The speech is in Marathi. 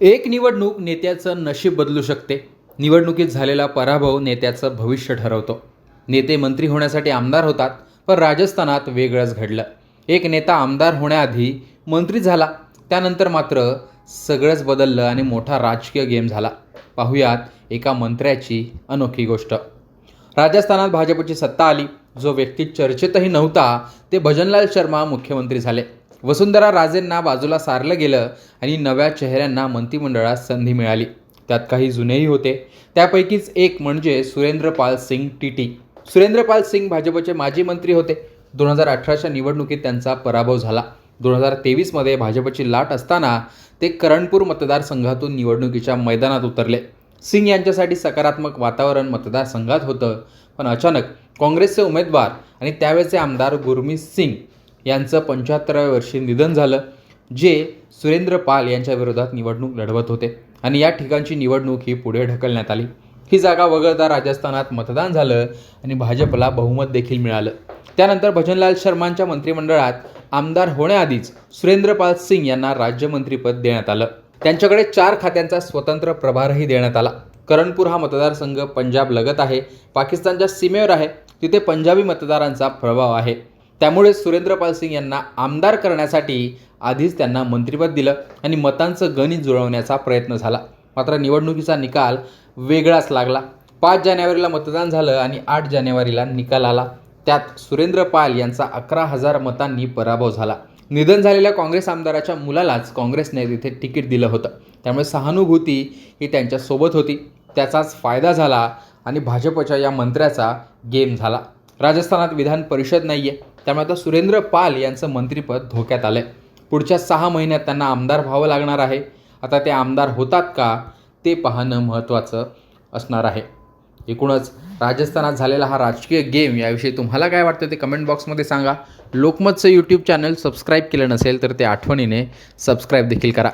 एक निवडणूक नेत्याचं नशीब बदलू शकते. निवडणुकीत झालेला पराभव नेत्याचं भविष्य ठरवतो. नेते मंत्री होण्यासाठी आमदार होतात पण राजस्थानात वेगळंच घडलं. एक नेता आमदार होण्याआधी मंत्री झाला त्यानंतर मात्र सगळंच बदललं आणि मोठा राजकीय गेम झाला. पाहुयात एका मंत्र्याची अनोखी गोष्ट. राजस्थानात भाजपची सत्ता आली. जो व्यक्ती चर्चेतही नव्हता ते भजनलाल शर्मा मुख्यमंत्री झाले. वसुंधरा राजेंना बाजूला सारलं गेलं आणि नव्या चेहऱ्यांना मंत्रिमंडळात संधी मिळाली. त्यात काही जुनेही होते. त्यापैकीच एक म्हणजे सुरेंद्रपाल सिंग टीटी. सुरेंद्रपाल सिंग भाजपचे माजी मंत्री होते. दोन हजार अठराच्या निवडणुकीत त्यांचा पराभव झाला. दोन हजार तेवीसमध्ये भाजपची लाट असताना ते करणपूर मतदारसंघातून निवडणुकीच्या मैदानात उतरले. सिंग यांच्यासाठी सकारात्मक वातावरण मतदारसंघात होतं. पण अचानक काँग्रेसचे उमेदवार आणि त्यावेळचे आमदार गुरमीत सिंग यांचं पंच्याहत्तराव्या वर्षी निधन झालं जे सुरेंद्र पाल यांच्या विरोधात निवडणूक लढवत होते. आणि या ठिकाणची निवडणूक ही पुढे ढकलण्यात आली. ही जागा वगळता राजस्थानात मतदान झालं आणि भाजपला बहुमत देखील मिळालं. त्यानंतर भजनलाल शर्मांच्या मंत्रिमंडळात आमदार होण्याआधीच सुरेंद्रपाल सिंग यांना राज्यमंत्रीपद देण्यात आलं. त्यांच्याकडे चार खात्यांचा स्वतंत्र प्रभारही देण्यात आला. करणपूर हा मतदारसंघ पंजाब लगत आहे. पाकिस्तानच्या सीमेवर आहे. तिथे पंजाबी मतदारांचा प्रभाव आहे. त्यामुळे सुरेंद्रपाल सिंग यांना आमदार करण्यासाठी आधीच त्यांना मंत्रिपद दिलं आणि मतांचं गणित जुळवण्याचा प्रयत्न झाला. मात्र निवडणुकीचा निकाल वेगळाच लागला. पाच जानेवारीला मतदान झालं आणि आठ जानेवारीला निकाल आला. त्यात सुरेंद्र पाल यांचा अकरा हजार मतांनी पराभव झाला. निधन झालेल्या काँग्रेस आमदाराच्या मुलालाच काँग्रेसने तिथे तिकीट दिलं होतं. त्यामुळे सहानुभूती ही त्यांच्यासोबत होती. त्याचाच फायदा झाला आणि भाजपच्या या मंत्र्याचा गेम झाला. राजस्थानात विधान परिषद नाही आहे त्यामुळे आता सुरेंद्र पाल यांचं मंत्रिपद धोक्यात आलं आहे पुढच्या सहा महिन्यात त्यांना आमदार व्हावं लागणार आहे. आता ते आमदार होतात का ते पाहणं महत्त्वाचं असणार आहे. एकूणच राजस्थानात झालेला हा राजकीय गेम याविषयी तुम्हाला काय वाटतं ते कमेंट बॉक्समध्ये सांगा. लोकमतचं यूट्यूब चॅनल सबस्क्राईब केलं नसेल तर ते आठवणीने सबस्क्राईब देखील करा.